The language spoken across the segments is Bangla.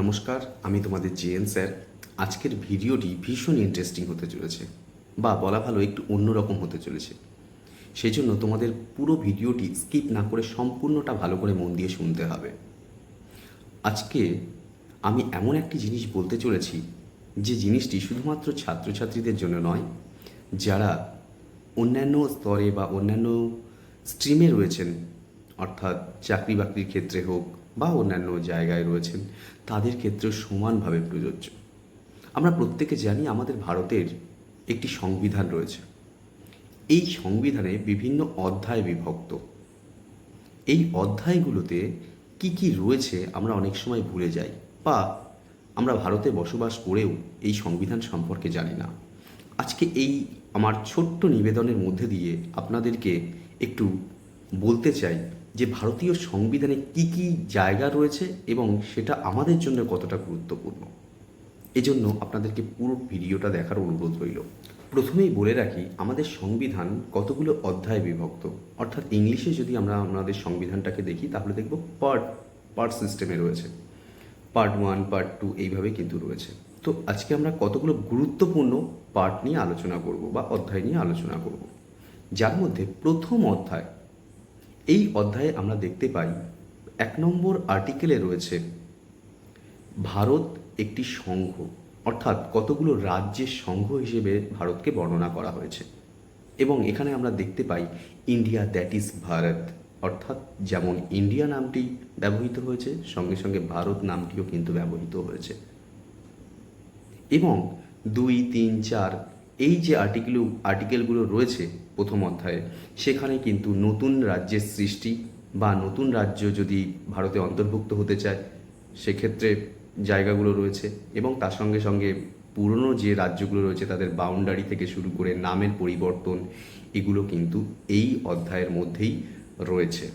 নমস্কার, আমি তোমাদের জেএন স্যার। আজকের ভিডিওটি ভীষণ ইন্টারেস্টিং হতে চলেছে, বা বলা ভালো একটু অন্যরকম হতে চলেছে। সেই জন্য তোমাদের পুরো ভিডিওটি স্কিপ না করে সম্পূর্ণটা ভালো করে মন দিয়ে শুনতে হবে। আজকে আমি এমন একটি জিনিস বলতে চলেছি, যে জিনিসটি শুধুমাত্র ছাত্রছাত্রীদের জন্য নয়, যারা অন্যান্য স্তরে বা অন্যান্য স্ট্রিমে রয়েছেন, অর্থাৎ চাকরি বাকরির ক্ষেত্রে হোক বা অন্যান্য জায়গায় রয়েছেন, তাদের ক্ষেত্রেও সমানভাবে প্রযোজ্য। আমরা প্রত্যেকে জানি আমাদের ভারতের একটি সংবিধান রয়েছে। এই সংবিধানে বিভিন্ন অধ্যায় বিভক্ত। এই অধ্যায়গুলোতে কি কি রয়েছে আমরা অনেক সময় ভুলে যাই বা আমরা ভারতে বসবাস করেও এই সংবিধান সম্পর্কে জানি না। আজকে এই আমার ছোট্ট নিবেদনের মধ্যে দিয়ে আপনাদেরকে একটু বলতে চাই যে ভারতীয় সংবিধানে কি কি জায়গা রয়েছে এবং সেটা আমাদের জন্য কতটা গুরুত্বপূর্ণ। এজন্য আপনাদেরকে পুরো ভিডিওটা দেখার অনুরোধ রইল। প্রথমেই বলে রাখি, আমাদের সংবিধান কতগুলো অধ্যায়ে বিভক্ত? অর্থাৎ ইংলিশে যদি আমরা আমাদের সংবিধানটাকে দেখি, তাহলে দেখব পার্ট পার্ট সিস্টেমে রয়েছে। পার্ট ওয়ান, পার্ট টু এইভাবে কিন্তু রয়েছে। তো আজকে আমরা কতগুলো গুরুত্বপূর্ণ পার্ট নিয়ে আলোচনা করব বা অধ্যায় নিয়ে আলোচনা করব। যার মধ্যে প্রথম অধ্যায় এই অধ্যায়ে আমরা দেখতে পাই এক নম্বর আর্টিকেলে রয়েছে, ভারত একটি সংঘ অর্থাৎ কতগুলো রাজ্যের সংঘ হিসেবে ভারতকে বর্ণনা করা হয়েছে। এবং এখানে আমরা দেখতে পাই, ইন্ডিয়া দ্যাট ইজ ভারত অর্থাৎ যেমন ইন্ডিয়া নামটি ব্যবহৃত হয়েছে, সঙ্গে সঙ্গে ভারত নামটিও কিন্তু ব্যবহৃত হয়েছে। এবং দুই, তিন, চার এই যে আর্টিকেল আর্টিকেলগুলো রয়েছে প্রথম অধ্যায়ে, সেখানে কিন্তু নতুন রাজ্যের সৃষ্টি বা নতুন রাজ্য যদি ভারতে অন্তর্ভুক্ত হতে চায়, সেক্ষেত্রে জায়গাগুলো রয়েছে এবং তার সঙ্গে সঙ্গে পুরনো যে রাজ্যগুলো রয়েছে, তাদের বাউন্ডারি থেকে শুরু করে নামের পরিবর্তন, এগুলো কিন্তু এই অধ্যায়ের মধ্যেই রয়েছে।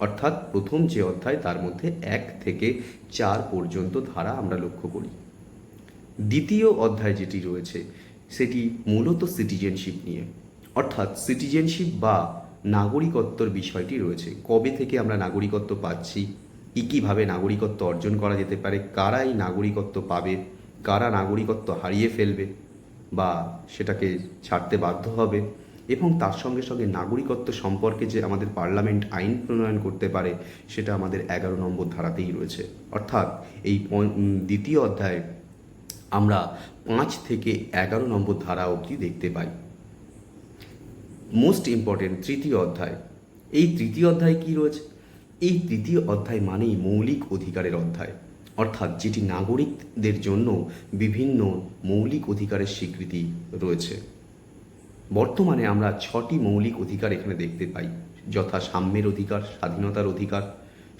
অর্থাৎ প্রথম যে অধ্যায়, তার মধ্যে এক থেকে চার পর্যন্ত ধারা আমরা লক্ষ্য করি। দ্বিতীয় অধ্যায় যেটি রয়েছে সেটি মূলত সিটিজেনশিপ নিয়ে। অর্থাৎ সিটিজেনশিপ বা নাগরিকত্বর বিষয়টি রয়েছে। কবে থেকে আমরা নাগরিকত্ব পাচ্ছি? কী কীভাবে নাগরিকত্ব অর্জন করা যেতে পারে? কারা এই নাগরিকত্ব পাবে? কারা নাগরিকত্ব হারিয়ে ফেলবে? বা সেটাকে ছাড়তে বাধ্য হবে? এবং তার সঙ্গে সঙ্গে নাগরিকত্ব সম্পর্কে যে আমাদের পার্লামেন্ট আইন প্রণয়ন করতে পারে, সেটা আমাদের এগারো নম্বর ধারাতেই রয়েছে। অর্থাৎ এই দ্বিতীয় অধ্যায়ে আমরা পাঁচ থেকে এগারো নম্বর ধারা অবধি দেখতে পাই। মোস্ট ইম্পর্টেন্ট তৃতীয় অধ্যায়। এই তৃতীয় অধ্যায় কি রয়েছে? এই তৃতীয় অধ্যায় মানেই মৌলিক অধিকারের অধ্যায়, অর্থাৎ যেটি নাগরিকদের জন্য বিভিন্ন মৌলিক অধিকারের স্বীকৃতি রয়েছে। বর্তমানে আমরা ছটি মৌলিক অধিকার এখানে দেখতে পাই, যথা সাম্যের অধিকার, স্বাধীনতার অধিকার,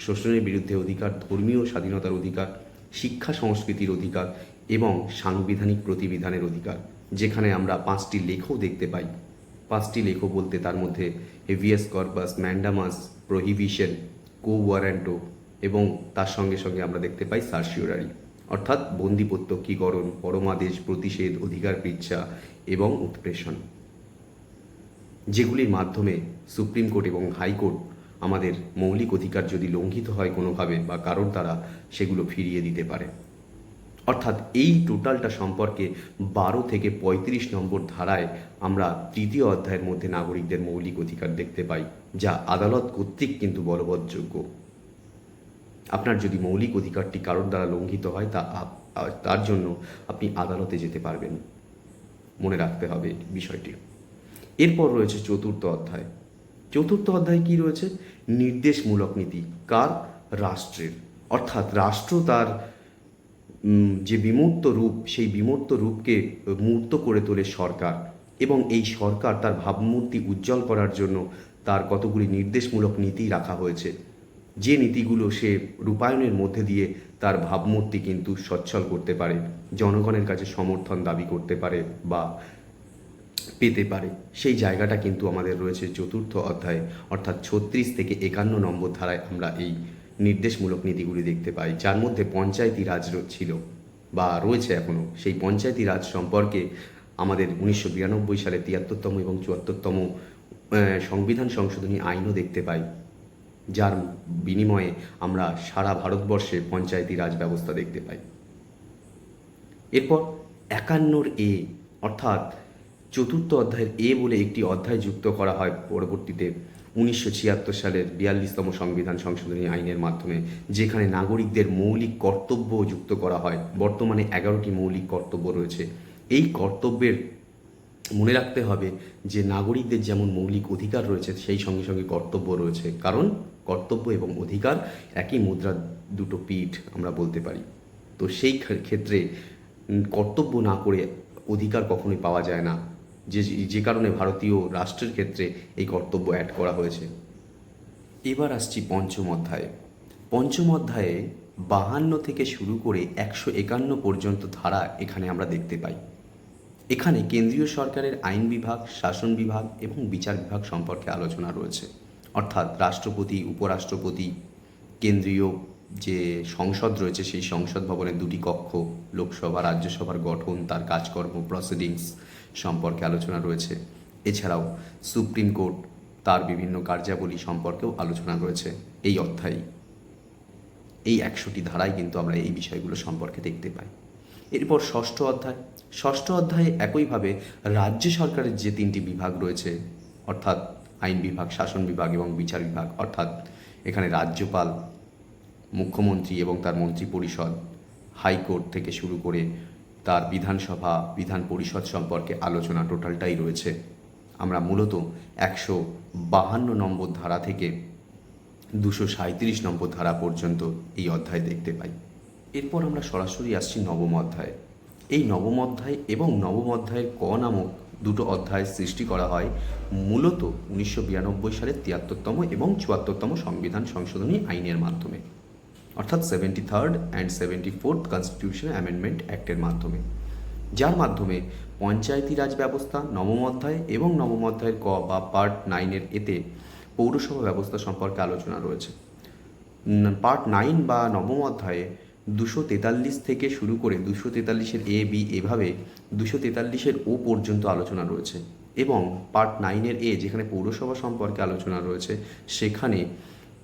শোষণের বিরুদ্ধে অধিকার, ধর্মীয় স্বাধীনতার অধিকার, শিক্ষা সংস্কৃতির অধিকার এবং সাংবিধানিক প্রতিবিধানের অধিকার, যেখানে আমরা পাঁচটি লেখও দেখতে পাই। পাঁচটি লেখ বলতে তার মধ্যে habeas corpus mandamus prohibition quo warranto এবং তার সঙ্গে সঙ্গে আমরা দেখতে পাই সার্সিওরারি অর্থাৎ বন্দি প্রত্যক্ষীকরণ পরমাদেশ, প্রতিষেধ, অধিকার পিচ্ছা এবং উৎপ্রেষণ। যেগুলির মাধ্যমে সুপ্রিম কোর্ট এবং হাইকোর্ট আমাদের মৌলিক অধিকার যদি লঙ্ঘিত হয় কোনোভাবে বা কারোর দ্বারা সেগুলো ফিরিয়ে দিতে পারে। অর্থাৎ এই টোটালটা সম্পর্কে বারো থেকে পঁয়ত্রিশ নম্বর ধারায় আমরা তৃতীয় অধ্যায়ের মধ্যে নাগরিকদের মৌলিক অধিকার দেখতে পাই, যা আদালত কর্তৃক কিন্তু বলবৎযোগ্য। আপনার যদি মৌলিক অধিকারটি কারোর দ্বারা লঙ্ঘিত হয়, তা তার জন্য আপনি আদালতে যেতে পারবেন। মনে রাখতে হবে বিষয়টি। এরপর রয়েছে চতুর্থ অধ্যায়। চতুর্থ অধ্যায় কি রয়েছে? নির্দেশমূলক নীতি, কার? রাষ্ট্রের। অর্থাৎ রাষ্ট্র তার যে বিমূর্ত রূপ, সেই বিমূর্ত রূপকে মূর্ত করে তোলে সরকার। এবং এই সরকার তার ভাবমূর্তি উজ্জ্বল করার জন্য তার কতগুলি নির্দেশমূলক নীতি রাখা হয়েছে। যে নীতিগুলো সে রূপায়ণের মধ্যে দিয়ে তার ভাবমূর্তি কিন্তু সচ্ছল করতে পারে, জনগণের কাছে সমর্থন দাবি করতে পারে বা পেতে পারে। সেই জায়গাটা কিন্তু আমাদের রয়েছে চতুর্থ অধ্যায়ে, অর্থাৎ ছত্রিশ থেকে একান্ন নম্বর ধারায় আমরা এই নির্দেশমূলক নীতিগুলি দেখতে পাই, যার মধ্যে পঞ্চায়েতি রাজ ছিল বা রয়েছে এখনও সেই পঞ্চায়েতি রাজ সম্পর্কে আমাদের উনিশশো বিরানব্বই সালে তিয়াত্তরতম এবং চুয়াত্তরতম সংবিধান সংশোধনী আইনও দেখতে পাই, যার বিনিময়ে আমরা সারা ভারতবর্ষে পঞ্চায়েতি রাজ ব্যবস্থা দেখতে পাই। এরপর একান্নর এ, অর্থাৎ চতুর্থ অধ্যায়ের এ বলে একটি অধ্যায় যুক্ত করা হয় পরবর্তীতে। উনিশশো ছিয়াত্তর সালের বিয়াল্লিশতম সংবিধান সংশোধনী আইনের মাধ্যমে যেখানে নাগরিকদের মৌলিক কর্তব্য যুক্ত করা হয়, বর্তমানে এগারোটি মৌলিক কর্তব্য রয়েছে। এই কর্তব্যের মনে রাখতে হবে যে নাগরিকদের যেমন মৌলিক অধিকার রয়েছে, সেই সঙ্গে সঙ্গে কর্তব্য রয়েছে। কারণ কর্তব্য এবং অধিকার একই মুদ্রার দুটো পিঠ আমরা বলতে পারি। তো সেই ক্ষেত্রে কর্তব্য না করে অধিকার কখনোই পাওয়া যায় না। যে যে কারণে ভারতীয় রাষ্ট্রের ক্ষেত্রে এই কর্তব্য অ্যাড করা হয়েছে। এবার আসছি পঞ্চম অধ্যায়ে। পঞ্চম অধ্যায়ে বাহান্ন থেকে শুরু করে একশো একান্ন পর্যন্ত ধারা এখানে আমরা দেখতে পাই। এখানে কেন্দ্রীয় সরকারের আইন বিভাগ, শাসন বিভাগ এবং বিচার বিভাগ সম্পর্কে আলোচনা রয়েছে। অর্থাৎ রাষ্ট্রপতি, উপরাষ্ট্রপতি, কেন্দ্রীয় যে সংসদ রয়েছে সেই সংসদ ভবনের দুটি কক্ষ, লোকসভা, রাজ্যসভার গঠন, তার কাজকর্ম প্রসিডিংস সম্পর্কে আলোচনা রয়েছে। এছাড়াও সুপ্রিম কোর্ট তার বিভিন্ন কার্যাবলী সম্পর্কেও আলোচনা রয়েছে এই অধ্যায়ে। এই একশোটি ধারায় কিন্তু আমরা এই বিষয়গুলো সম্পর্কে দেখতে পাই। এরপর ষষ্ঠ অধ্যায়। ষষ্ঠ অধ্যায়ে একইভাবে রাজ্য সরকারের যে তিনটি বিভাগ রয়েছে, অর্থাৎ আইন বিভাগ, শাসন বিভাগ এবং বিচার বিভাগ, অর্থাৎ এখানে রাজ্যপাল, মুখ্যমন্ত্রী এবং তার মন্ত্রী পরিষদ হাইকোর্ট থেকে শুরু করে তার বিধানসভা বিধান পরিষদ সম্পর্কে আলোচনা টোটালটাই রয়েছে। আমরা মূলত একশো বাহান্ন নম্বর ধারা থেকে দুশো সাঁত্রিশ নম্বর ধারা পর্যন্ত এই অধ্যায় দেখতে পাই। এরপর আমরা সরাসরি আসছি নবম অধ্যায়। এই নবম অধ্যায় এবং নবম অধ্যায়ের ক নামক দুটো অধ্যায় সৃষ্টি করা হয় মূলত উনিশশো বিরানব্বই সালের তিয়াত্তরতম এবং চুয়াত্তরতম সংবিধান সংশোধনী আইনের মাধ্যমে। অর্থাৎ seventy third and seventy fourth constitution amendment অ্যাক্টের মাধ্যমে। যার মাধ্যমে পঞ্চায়েতি রাজ ব্যবস্থা, নবম অধ্যায় এবং নবম অধ্যায়ের ক বা পার্ট নাইনের এতে পৌরসভা ব্যবস্থা সম্পর্কে আলোচনা রয়েছে। পার্ট নাইন বা নবম অধ্যায়ে দুশো তেতাল্লিশ থেকে শুরু করে দুশো তেতাল্লিশের এ বি এভাবে দুশো তেতাল্লিশের ও পর্যন্ত আলোচনা রয়েছে এবং পার্ট নাইনের এ যেখানে পৌরসভা সম্পর্কে আলোচনা রয়েছে, সেখানে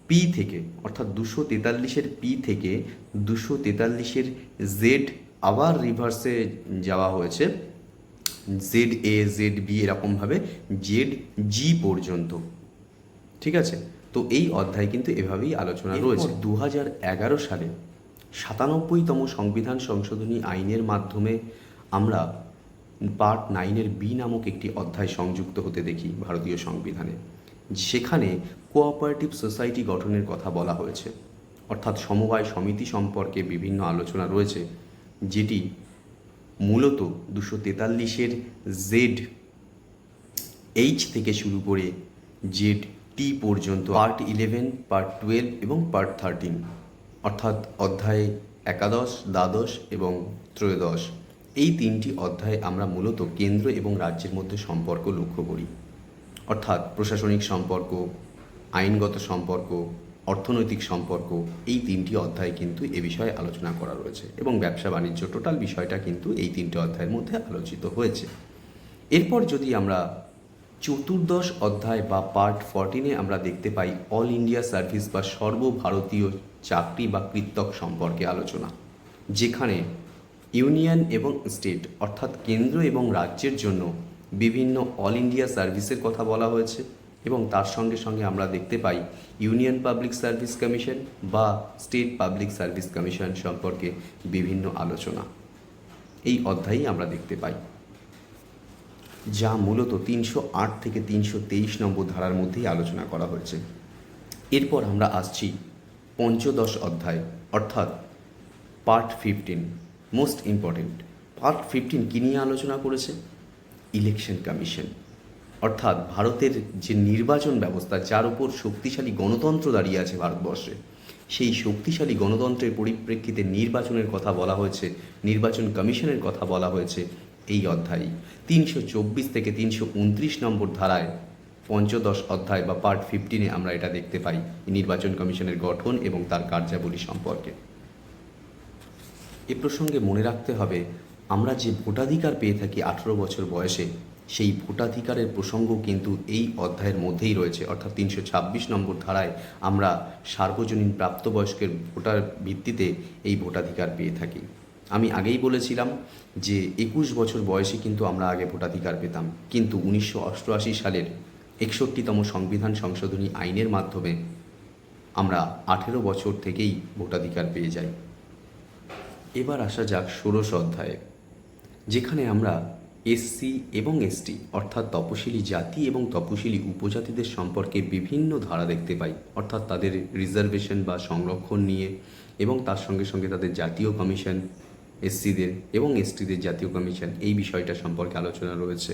পি থেকে অর্থাৎ দুশো তেতাল্লিশের পি থেকে দুশো তেতাল্লিশের জেড আবার রিভার্সে যাওয়া হয়েছে। জেড এ জেড বি এরকমভাবে জেড জি পর্যন্ত। ঠিক আছে? তো এই অধ্যায় কিন্তু এভাবেই আলোচনা রয়েছে। দু এগারো সালে সাতানব্বইতম সংবিধান সংশোধনী আইনের মাধ্যমে আমরা পার্ট নাইনের বি নামক একটি অধ্যায় সংযুক্ত হতে দেখি ভারতীয় সংবিধানে। সেখানে কোঅপারেটিভ সোসাইটি গঠনের কথা বলা হয়েছে। অর্থাৎ সমবায় সমিতি সম্পর্কে বিভিন্ন আলোচনা রয়েছে, যেটি মূলত দুশো তেতাল্লিশের জেড এইচ থেকে শুরু করে জেড টি পর্যন্ত, পার্ট ইলেভেন, পার্ট টুয়েলভ এবং পার্ট থার্টিন, অর্থাৎ অধ্যায় একাদশ, দ্বাদশ এবং ত্রয়োদশ। এই তিনটি অধ্যায়ে আমরা মূলত কেন্দ্র এবং রাজ্যের মধ্যে সম্পর্ক লক্ষ্য করি। অর্থাৎ প্রশাসনিক সম্পর্ক, আইনগত সম্পর্ক, অর্থনৈতিক সম্পর্ক, এই তিনটি অধ্যায় কিন্তু এ বিষয়ে আলোচনা করা রয়েছে এবং ব্যবসা বাণিজ্য টোটাল বিষয়টা কিন্তু এই তিনটি অধ্যায়ের মধ্যে আলোচিত হয়েছে। এরপর যদি আমরা চতুর্দশ অধ্যায় বা পার্ট ফরটিনে আমরা দেখতে পাই অল ইন্ডিয়া সার্ভিস বা সর্বভারতীয় চাকরি বা কৃত্তক সম্পর্কে আলোচনা, যেখানে ইউনিয়ন এবং স্টেট অর্থাৎ কেন্দ্র এবং রাজ্যের জন্য বিভিন্ন অল ইন্ডিয়া সার্ভিসের কথা বলা হয়েছে এবং তার সঙ্গে সঙ্গে আমরা দেখতে পাই ইউনিয়ন পাবলিক সার্ভিস কমিশন বা স্টেট পাবলিক সার্ভিস কমিশন সম্পর্কে বিভিন্ন আলোচনা। এই অধ্যায়েই আমরা দেখতে পাই। যা মূলত তিনশো আট থেকে তিনশো তেইশ নম্বর ধারার মধ্যেই আলোচনা করা হয়েছে। এরপর আমরা আসছি পঞ্চদশ অধ্যায়, অর্থাৎ part fifteen, most important. Part fifteen কী নিয়ে আলোচনা করেছে? ইলেকশন কমিশন অর্থাৎ ভারতের যে নির্বাচন ব্যবস্থা, যার উপর শক্তিশালী গণতন্ত্র দাঁড়িয়ে আছে ভারতবর্ষে, সেই শক্তিশালী গণতন্ত্রের পরিপ্রেক্ষিতে নির্বাচনের কথা বলা হয়েছে, নির্বাচন কমিশনের কথা বলা হয়েছে এই অধ্যায়ে তিনশো চব্বিশ থেকে তিনশো উনত্রিশ নম্বর ধারায় পঞ্চদশ অধ্যায় বা পার্ট ফিফটিনে আমরা এটা দেখতে পাই, নির্বাচন কমিশনের গঠন এবং তার কার্যাবলী সম্পর্কে। এ প্রসঙ্গে মনে রাখতে হবে আমরা যে ভোটাধিকার পেয়ে থাকি আঠেরো বছর বয়সে, সেই ভোটাধিকারের প্রসঙ্গ কিন্তু এই অধ্যায়ের মধ্যেই রয়েছে। অর্থাৎ তিনশো ছাব্বিশ নম্বর ধারায় আমরা সার্বজনীন প্রাপ্তবয়স্কের ভোটার ভিত্তিতে এই ভোটাধিকার পেয়ে থাকি। আমি আগেই বলেছিলাম যে একুশ বছর বয়সে কিন্তু আমরা আগে ভোটাধিকার পেতাম। কিন্তু উনিশশো অষ্টআশি সালের একষট্টিতম সংবিধান সংশোধনী আইনের মাধ্যমে আমরা আঠেরো বছর থেকেই ভোটাধিকার পেয়ে যাই। এবার আসা যাক ষোড়শ অধ্যায়ে। যেখানে আমরা এসসি এবং এসটি অর্থাৎ তপশিলি জাতি এবং তপশিলি উপজাতিদের সম্পর্কে বিভিন্ন ধারা দেখতে পাই, অর্থাৎ তাদের রিজার্ভেশন বা সংরক্ষণ নিয়ে এবং তার সঙ্গে সঙ্গে তাদের জাতীয় কমিশন এসসিদের এবং এসটিদের জাতীয় কমিশন এই বিষয়টা সম্পর্কে আলোচনা রয়েছে।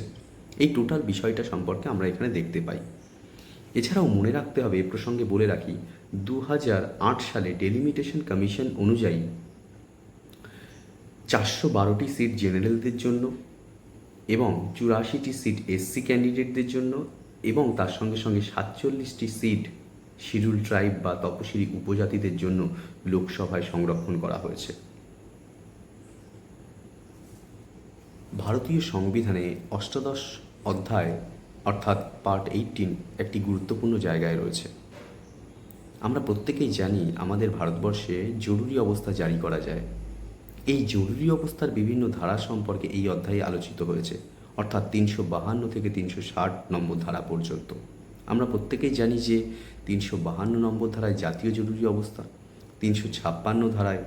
এই টোটাল বিষয়টা সম্পর্কে আমরা এখানে দেখতে পাই। এছাড়াও মনে রাখতে হবে, এ প্রসঙ্গে বলে রাখি দু হাজার আট সালে ডেলিমিটেশন কমিশন অনুযায়ী চারশো বারোটি সিট জেনারেলদের জন্য এবং চুরাশিটি সিট এসসি ক্যান্ডিডেটদের জন্য এবং তার সঙ্গে সঙ্গে সাতচল্লিশটি সিট শিডিউল ট্রাইব বা তপশিলি উপজাতিদের জন্য লোকসভায় সংরক্ষণ করা হয়েছে। ভারতীয় সংবিধানে অষ্টাদশ অধ্যায় অর্থাৎ পার্ট এইটিন একটি গুরুত্বপূর্ণ জায়গায় রয়েছে। আমরা প্রত্যেকেই জানি আমাদের ভারতবর্ষে জরুরি অবস্থা জারি করা যায়। এই জরুরি অবস্থার বিভিন্ন ধারা সম্পর্কে এই অধ্যায়ে আলোচিত হয়েছে, অর্থাৎ তিনশো বাহান্ন থেকে তিনশো ষাট নম্বর ধারা পর্যন্ত। আমরা প্রত্যেকেই জানি যে তিনশো বাহান্ন নম্বর ধারায় জাতীয় জরুরি অবস্থা, তিনশো ছাপ্পান্ন ধারায়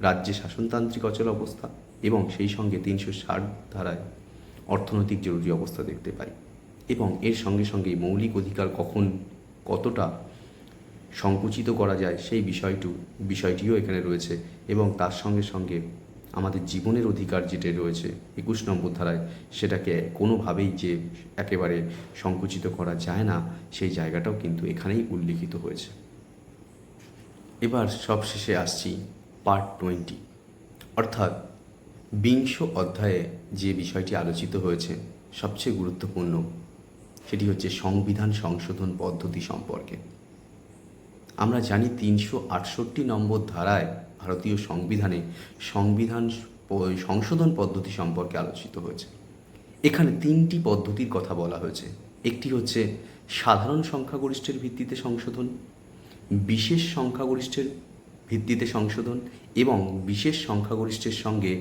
রাজ্যে শাসনতান্ত্রিক অচল অবস্থা এবং সেই সঙ্গে তিনশো ষাট ধারায় অর্থনৈতিক জরুরি অবস্থা দেখতে পাই এবং এর সঙ্গে সঙ্গে মৌলিক অধিকার কখন কতটা সংকুচিত করা যায় সেই বিষয়টু, বিষয়টিও এখানে রয়েছে এবং তার সঙ্গে সঙ্গে আমাদের জীবনের অধিকার যেটা রয়েছে একুশ নম্বর ধারায় সেটাকে কোনোভাবেই যে একেবারে সংকুচিত করা যায় না, সেই জায়গাটাও কিন্তু এখানেই উল্লিখিত হয়েছে। এবার সবশেষে আসছি পার্ট টোয়েন্টি অর্থাৎ বিংশ অধ্যায়ে যে বিষয়টি আলোচিত হয়েছে, সবচেয়ে গুরুত্বপূর্ণ, সেটি হচ্ছে সংবিধান সংশোধন পদ্ধতি সম্পর্কে। আমরা জানি তিনশো আটষট্টি নম্বর ধারায় ভারতীয় সংবিধানে সংবিধান সংশোধন পদ্ধতি সম্পর্কে আলোচিত হয়েছে। এখানে তিনটি পদ্ধতির কথা বলা হয়েছে। একটি হচ্ছে সাধারণ সংখ্যাগরিষ্ঠের ভিত্তিতে সংশোধন, বিশেষ সংখ্যাগরিষ্ঠের ভিত্তিতে সংশোধন এবং বিশেষ সংখ্যাগরিষ্ঠের সঙ্গে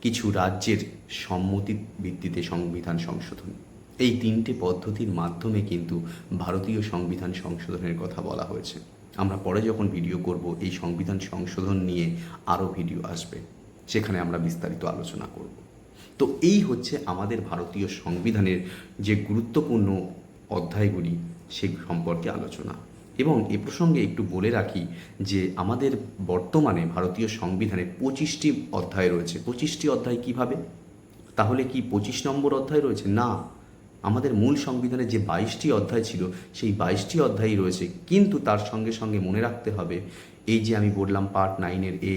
কিছু রাজ্যের সম্মতির ভিত্তিতে সংবিধান সংশোধন। এই তিনটে পদ্ধতির মাধ্যমে কিন্তু ভারতীয় সংবিধান সংশোধনের কথা বলা হয়েছে। আমরা পরে যখন ভিডিও করব, এই সংবিধান সংশোধন নিয়ে আরও ভিডিও আসবে। সেখানে আমরা বিস্তারিত আলোচনা করব। তো এই হচ্ছে আমাদের ভারতীয় সংবিধানের যে গুরুত্বপূর্ণ অধ্যায়গুলি, সে সম্পর্কে আলোচনা। এবং এ প্রসঙ্গে একটু বলে রাখি যে আমাদের বর্তমানে ভারতীয় সংবিধানে পঁচিশটি অধ্যায় রয়েছে। পঁচিশটি অধ্যায় কীভাবে? তাহলে কি পঁচিশ নম্বর অধ্যায় রয়েছে? না। আমাদের মূল সংবিধানে যে বাইশটি অধ্যায় ছিল, সেই বাইশটি অধ্যায়ই রয়েছে। কিন্তু তার সঙ্গে সঙ্গে মনে রাখতে হবে, এই যে আমি বললাম পার্ট নাইনের এ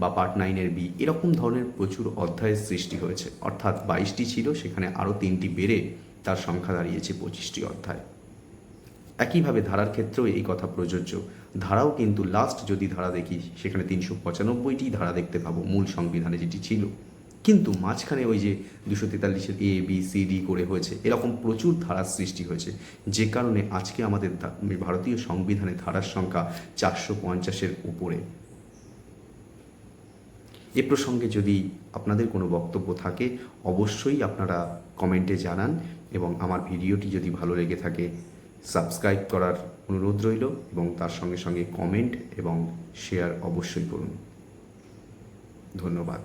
বা পার্ট নাইনের বি, এরকম ধরনের প্রচুর অধ্যায়ের সৃষ্টি হয়েছে। অর্থাৎ বাইশটি ছিল, সেখানে আরও তিনটি বেড়ে তার সংখ্যা দাঁড়িয়েছে পঁচিশটি অধ্যায়। একইভাবে ধারার ক্ষেত্রেও এই কথা প্রযোজ্য। ধারাও কিন্তু লাস্ট যদি ধারা দেখি, সেখানে তিনশো পঁচানব্বইটি ধারা দেখতে পাবো, মূল সংবিধানে যেটি ছিল। কিন্তু মাঝখানে ওই যে দুশো তেতাল্লিশের এ বি সি ডি করে হয়েছে, এরকম প্রচুর ধারার সৃষ্টি হয়েছে। যে কারণে আজকে আমাদের ভারতীয় সংবিধানে ধারার সংখ্যা চারশো পঞ্চাশের উপরে। এ প্রসঙ্গে যদি আপনাদের কোনো বক্তব্য থাকে, অবশ্যই আপনারা কমেন্টে জানান এবং আমার ভিডিওটি যদি ভালো লেগে থাকে, সাবস্ক্রাইব করার অনুরোধ রইল এবং তার সঙ্গে সঙ্গে কমেন্ট এবং শেয়ার অবশ্যই করুন। ধন্যবাদ।